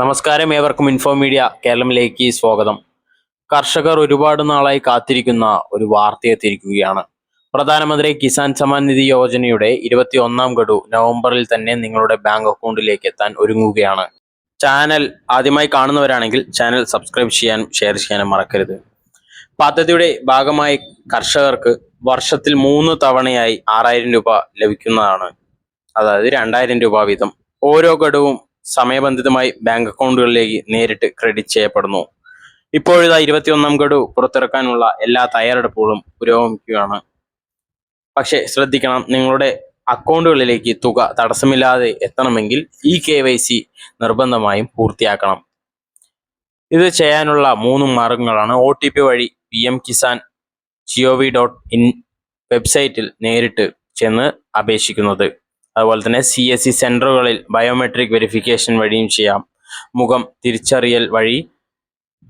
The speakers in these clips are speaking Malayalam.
നമസ്കാരം ഏവർക്കും ഇൻഫോ മീഡിയ കേരളത്തിലേക്ക് സ്വാഗതം. കർഷകർ ഒരുപാട് നാളായി കാത്തിരിക്കുന്ന ഒരു വാർത്ത എത്തിയിരിക്കുകയാണ്. പ്രധാനമന്ത്രി കിസാൻ സമ്മാൻ നിധി യോജനയുടെ ഇരുപത്തി ഒന്നാം ഗഡു നവംബറിൽ തന്നെ നിങ്ങളുടെ ബാങ്ക് അക്കൗണ്ടിലേക്ക് എത്താൻ ഒരുങ്ങുകയാണ്. ചാനൽ ആദ്യമായി കാണുന്നവരാണെങ്കിൽ ചാനൽ സബ്സ്ക്രൈബ് ചെയ്യാനും ഷെയർ ചെയ്യാനും മറക്കരുത്. പദ്ധതിയുടെ ഭാഗമായി കർഷകർക്ക് വർഷത്തിൽ മൂന്ന് തവണയായി ആറായിരം രൂപ ലഭിക്കുന്നതാണ്. അതായത് രണ്ടായിരം രൂപ വീതം. ഓരോ ഗഡുവും സമയബന്ധിതമായി ബാങ്ക് അക്കൗണ്ടുകളിലേക്ക് നേരിട്ട് ക്രെഡിറ്റ് ചെയ്യപ്പെടുന്നു. ഇപ്പോഴിതാ ഇരുപത്തിയൊന്നാം ഗഡു പുറത്തിറക്കാനുള്ള എല്ലാ തയ്യാറെടുപ്പുകളും പുരോഗമിക്കുകയാണ്. പക്ഷേ ശ്രദ്ധിക്കണം നിങ്ങളുടെ അക്കൗണ്ടുകളിലേക്ക് തുക തടസ്സമില്ലാതെ എത്തണമെങ്കിൽ ഈ കെ വൈ സി നിർബന്ധമായും പൂർത്തിയാക്കണം. ഇത് ചെയ്യാനുള്ള മൂന്ന് മാർഗങ്ങളാണ്. ഒ ടി പി വഴി P M Kisan G O V dot in വെബ്സൈറ്റിൽ നേരിട്ട് ചെന്ന് അപേക്ഷിക്കുന്നത്. അതുപോലെ തന്നെ സി എസ് സി സെന്ററുകളിൽ ബയോമെട്രിക് വെരിഫിക്കേഷൻ വഴിയും ചെയ്യാം. മുഖം തിരിച്ചറിയൽ വഴി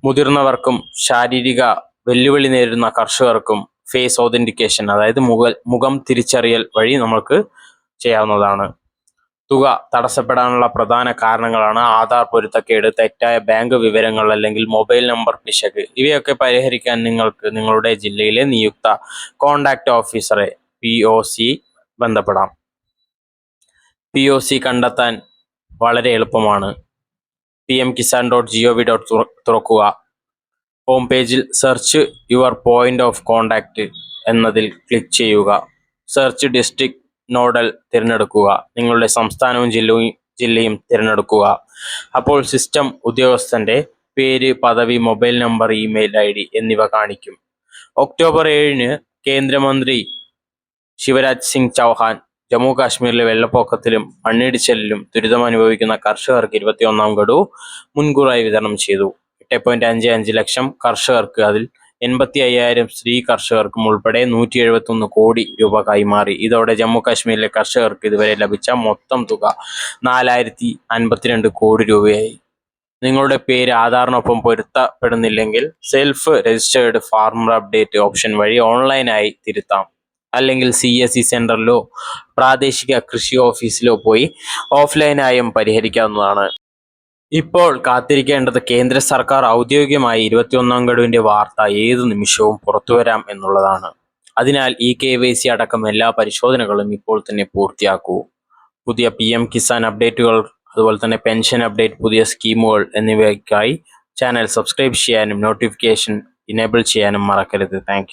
മുതിർന്നവർക്കും ശാരീരിക വെല്ലുവിളി നേരിടുന്ന കർഷകർക്കും ഫേസ് ഓതന്റിക്കേഷൻ അതായത് മുഖ മുഖം തിരിച്ചറിയൽ വഴി നമുക്ക് ചെയ്യാവുന്നതാണ്. തുക തടസ്സപ്പെടാനുള്ള പ്രധാന കാരണങ്ങളാണ് ആധാർ പൊരുത്തക്കേട് തെറ്റായ ബാങ്ക് വിവരങ്ങൾ അല്ലെങ്കിൽ മൊബൈൽ നമ്പർ പിശക്. ഇവയൊക്കെ പരിഹരിക്കാൻ നിങ്ങൾക്ക് നിങ്ങളുടെ ജില്ലയിലെ നിയുക്ത കോണ്ടാക്ട് ഓഫീസറെ പി ബന്ധപ്പെടാം. പി ഒ സി കണ്ടെത്താൻ വളരെ എളുപ്പമാണ്. P M Kisan dot G O V dot തുറക്കുക. ഹോം പേജിൽ search your point of contact എന്നതിൽ ക്ലിക്ക് ചെയ്യുക. സെർച്ച് ഡിസ്ട്രിക്ട് നോഡൽ തിരഞ്ഞെടുക്കുക. നിങ്ങളുടെ സംസ്ഥാനവും ജില്ലയും ജില്ലയും തിരഞ്ഞെടുക്കുക. അപ്പോൾ സിസ്റ്റം ഉദ്യോഗസ്ഥന്റെ പേര് പദവി mobile number email I D എന്നിവ കാണിക്കും. ഒക്ടോബർ ഏഴിന് കേന്ദ്രമന്ത്രി ശിവരാജ് സിംഗ് ചൗഹാൻ ജമ്മു കാശ്മീരിലെ വെള്ളപ്പൊക്കത്തിലും മണ്ണിടിച്ചിലിലും ദുരിതമനുഭവിക്കുന്ന കർഷകർക്ക് ഇരുപത്തിയൊന്നാം ഗഡു മുൻകൂറായി വിതരണം ചെയ്തു. എട്ട് പോയിന്റ് അഞ്ച് അഞ്ച് ലക്ഷം കർഷകർക്ക് അതിൽ എൺപത്തി അയ്യായിരം സ്ത്രീ കർഷകർക്കും ഉൾപ്പെടെ നൂറ്റി എഴുപത്തി ഒന്ന് കോടി രൂപ കൈമാറി. ഇതോടെ ജമ്മു കാശ്മീരിലെ കർഷകർക്ക് ഇതുവരെ ലഭിച്ച മൊത്തം തുക നാലായിരത്തി അൻപത്തിരണ്ട് കോടി രൂപയായി. നിങ്ങളുടെ പേര് ആധാറിനൊപ്പം പൊരുത്തപ്പെടുന്നില്ലെങ്കിൽ self registered farmer update option വഴി ഓൺലൈനായി തിരുത്താം. അല്ലെങ്കിൽ സി എസ് സി സെന്ററിലോ പ്രാദേശിക കൃഷി ഓഫീസിലോ പോയി ഓഫ്ലൈനായും പരിഹരിക്കാവുന്നതാണ്. ഇപ്പോൾ കാത്തിരിക്കേണ്ടത് കേന്ദ്ര സർക്കാർ ഔദ്യോഗികമായി ഇരുപത്തിയൊന്നാം ഗഡുവിന്റെ വാർത്ത ഏതു നിമിഷവും പുറത്തുവരാം എന്നുള്ളതാണ്. അതിനാൽ ഈ കെ വൈ സി അടക്കം എല്ലാ പരിശോധനകളും ഇപ്പോൾ തന്നെ പൂർത്തിയാക്കൂ. പുതിയ പി എം കിസാൻ അപ്ഡേറ്റുകൾ അതുപോലെ തന്നെ പെൻഷൻ അപ്ഡേറ്റ് പുതിയ സ്കീമുകൾ എന്നിവയ്ക്കായി ചാനൽ സബ്സ്ക്രൈബ് ചെയ്യാനും നോട്ടിഫിക്കേഷൻ ഇനേബിൾ ചെയ്യാനും മറക്കരുത്. താങ്ക്